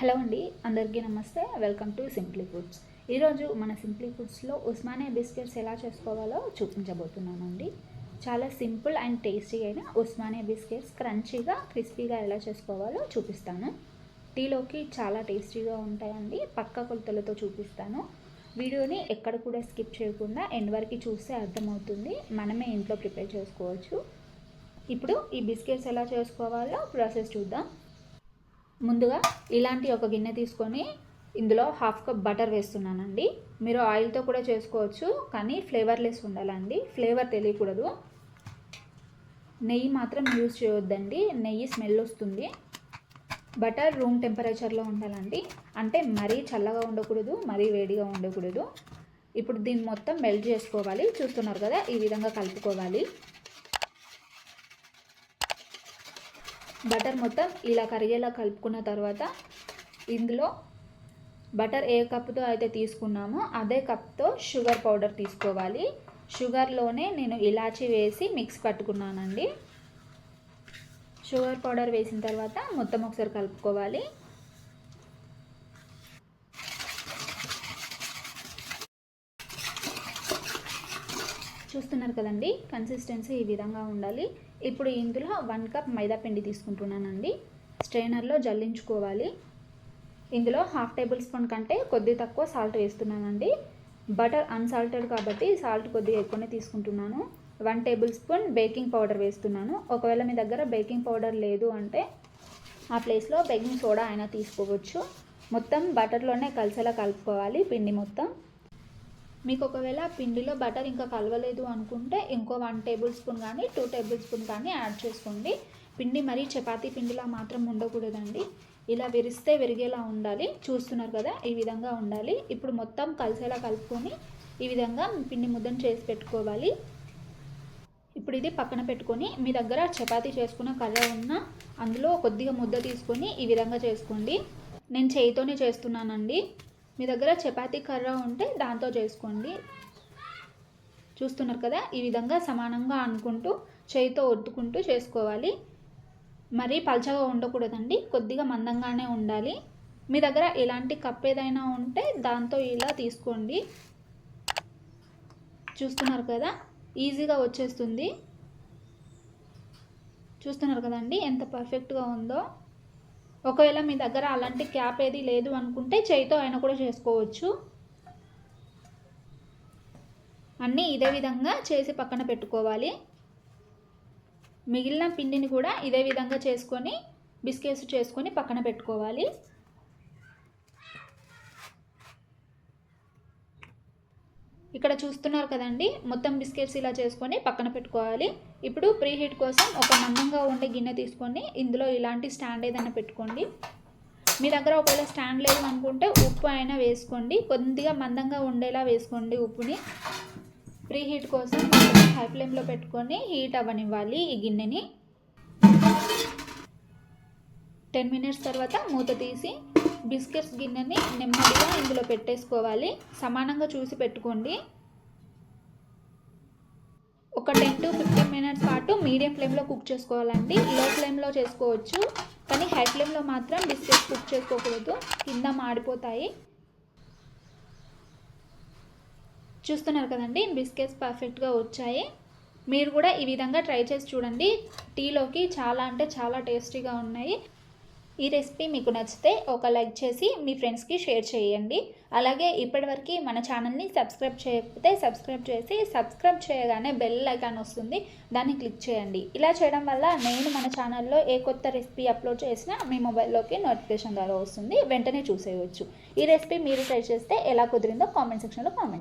Hello అండి అందరికీ నమస్తే. Welcome to simply foods. ఈరోజు మన సింప్లీ ఫుడ్స్లో ఉస్మానియా బిస్కెట్స్ ఎలా చేసుకోవాలో చూపించబోతున్నానండి. చాలా సింపుల్ అండ్ టేస్టీ అయిన ఉస్మానియా బిస్కెట్స్ క్రంచీగా క్రిస్పీగా ఎలా చేసుకోవాలో చూపిస్తాను. టీలోకి చాలా టేస్టీగా ఉంటాయండి. పక్క కొలతలతో చూపిస్తాను. వీడియోని ఎక్కడ కూడా స్కిప్ చేయకుండా ఎండ్ వరకు చూస్తే అర్థమవుతుంది. మనమే ఇంట్లో ప్రిపేర్ చేసుకోవచ్చు. ఇప్పుడు ఈ బిస్కెట్స్ ఎలా చేసుకోవాలో ప్రాసెస్ చూద్దాం. ముందుగా ఇలాంటి ఒక గిన్నె తీసుకొని ఇందులో హాఫ్ కప్ బటర్ వేస్తున్నానండి. మీరు ఆయిల్తో కూడా చేసుకోవచ్చు కానీ ఫ్లేవర్లెస్ ఉండాలండి. ఫ్లేవర్ తెలియకూడదు. నెయ్యి మాత్రం యూజ్ చేయొద్దండి. నెయ్యి స్మెల్ వస్తుంది. బటర్ రూమ్ టెంపరేచర్లో ఉండాలండి. అంటే మరీ చల్లగా ఉండకూడదు మరీ వేడిగా ఉండకూడదు. ఇప్పుడు దీన్ని మొత్తం మెల్ట్ చేసుకోవాలి. చూస్తున్నారు కదా ఈ విధంగా కలుపుకోవాలి. బటర్ మొత్తం ఇలా కరిగేలా కలుపుకున్న తర్వాత ఇందులో బటర్ ఏ కప్తో అయితే తీసుకున్నామో అదే కప్తో షుగర్ పౌడర్ తీసుకోవాలి. షుగర్లోనే నేను ఇలాచి వేసి మిక్స్ పట్టుకున్నానండి. షుగర్ పౌడర్ వేసిన తర్వాత మొత్తం ఒకసారి కలుపుకోవాలి. చూస్తున్నారు కదండి కన్సిస్టెన్సీ ఈ విధంగా ఉండాలి. ఇప్పుడు ఇందులో వన్ కప్ మైదా పిండి తీసుకుంటున్నానండి. స్ట్రైనర్లో జల్లించుకోవాలి. ఇందులో హాఫ్ టేబుల్ స్పూన్ కంటే కొద్ది తక్కువ సాల్ట్ వేస్తున్నానండి. బటర్ అన్సాల్టెడ్ కాబట్టి సాల్ట్ కొద్దిగా ఎక్కువనే తీసుకుంటున్నాను. One table spoon baking powder వేస్తున్నాను. ఒకవేళ మీ దగ్గర బేకింగ్ పౌడర్ లేదు అంటే ఆ ప్లేస్లో బేకింగ్ సోడా అయినా తీసుకోవచ్చు. మొత్తం బటర్లోనే కలిసేలా కలుపుకోవాలి పిండి మొత్తం. మీకు ఒకవేళ పిండిలో బటర్ ఇంకా కలవలేదు అనుకుంటే ఇంకో వన్ టేబుల్ స్పూన్ కానీ టూ టేబుల్ స్పూన్ కానీ యాడ్ చేసుకోండి. పిండి మరీ చపాతీ పిండిలా మాత్రం ఉండకూడదండి. ఇలా విరిస్తే విరిగేలా ఉండాలి. చూస్తున్నారు కదా ఈ విధంగా ఉండాలి. ఇప్పుడు మొత్తం కలిసేలా కలుపుకొని ఈ విధంగా పిండి ముద్దను చేసి పెట్టుకోవాలి. ఇప్పుడు ఇది పక్కన పెట్టుకొని మీ దగ్గర చపాతీ చేసుకున్న కర్ర ఉన్న అందులో కొద్దిగా ముద్ద తీసుకొని ఈ విధంగా చేసుకోండి. నేను చేయితోనే చేస్తున్నానండి. మీ దగ్గర చపాతీ కర్ర ఉంటే దాంతో చేసుకోండి. చూస్తున్నారు కదా ఈ విధంగా సమానంగా అనుకుంటూ చేయితో ఒత్తుకుంటూ చేసుకోవాలి. మరీ పల్చగా ఉండకూడదండి కొద్దిగా మందంగానే ఉండాలి. మీ దగ్గర ఇలాంటి కప్ ఏదైనా ఉంటే దాంతో ఇలా తీసుకోండి. చూస్తున్నారు కదా ఈజీగా వచ్చేస్తుంది. చూస్తున్నారు కదండి ఎంత పర్ఫెక్ట్గా ఉందో. ఒకవేళ మీ దగ్గర అలాంటి క్యాప్ ఏది లేదు అనుకుంటే చేయితో అయినా కూడా చేసుకోవచ్చు. అన్నీ ఇదే విధంగా చేసి పక్కన పెట్టుకోవాలి. మిగిలిన పిండిని కూడా ఇదే విధంగా చేసుకొని బిస్కెట్స్ చేసుకొని పక్కన పెట్టుకోవాలి. ఇక్కడ చూస్తున్నారు కదండి మొత్తం బిస్కెట్స్ ఇలా చేసుకొని పక్కన పెట్టుకోవాలి. ఇప్పుడు ప్రీ హీట్ కోసం ఒక మందంగా ఉండే గిన్నె తీసుకొని ఇందులో ఇలాంటి స్టాండ్ ఏదైనా పెట్టుకోండి. మీ దగ్గర ఒకవేళ స్టాండ్ లేదు అనుకుంటే ఉప్పు అయినా వేసుకోండి. కొద్దిగా మందంగా ఉండేలా వేసుకోండి ఉప్పుని. ప్రీ హీట్ కోసం హై ఫ్లేమ్లో పెట్టుకొని హీట్ అవ్వనివ్వాలి ఈ గిన్నెని. టెన్ మినిట్స్ తర్వాత మూత తీసి బిస్కెట్స్ గిన్నెని నెమ్మదిగా ఇందులో పెట్టేసుకోవాలి. సమానంగా చూసి పెట్టుకోండి. ఒక టెన్ టు ఫిఫ్టీన్ మినిట్స్ పాటు మీడియం ఫ్లేమ్లో కుక్ చేసుకోవాలండి. లో ఫ్లేమ్లో చేసుకోవచ్చు. కానీ హై ఫ్లేమ్లో మాత్రం బిస్కెట్స్ కుక్ చేసుకోకూడదు. కింద మాడిపోతాయి. చూస్తున్నారు కదండి? బిస్కెట్స్ పర్ఫెక్ట్గా వచ్చాయి. మీరు కూడా ఈ విధంగా ట్రై చేసి చూడండి. టీలోకి చాలా అంటే చాలా టేస్టీగా ఉన్నాయి. ఈ రెసిపీ మీకు నచ్చితే ఒక లైక్ చేసి మీ ఫ్రెండ్స్కి షేర్ చేయండి. అలాగే ఇప్పటివరకు మన ఛానల్ని సబ్స్క్రైబ్ చేయకపోతే సబ్స్క్రైబ్ చేసి సబ్స్క్రైబ్ చేయగానే బెల్ ఐకాన్ వస్తుంది. దాన్ని క్లిక్ చేయండి. ఇలా చేయడం వల్ల నేను మన ఛానల్లో ఏ కొత్త రెసిపీ అప్లోడ్ చేసినా మీ మొబైల్లోకి నోటిఫికేషన్ ద్వారా వస్తుంది. వెంటనే చూసేయవచ్చు ఈ రెసిపీ మీరు ట్రై చేస్తే ఎలా కుదిరిందో కామెంట్ సెక్షన్లో కామెంట్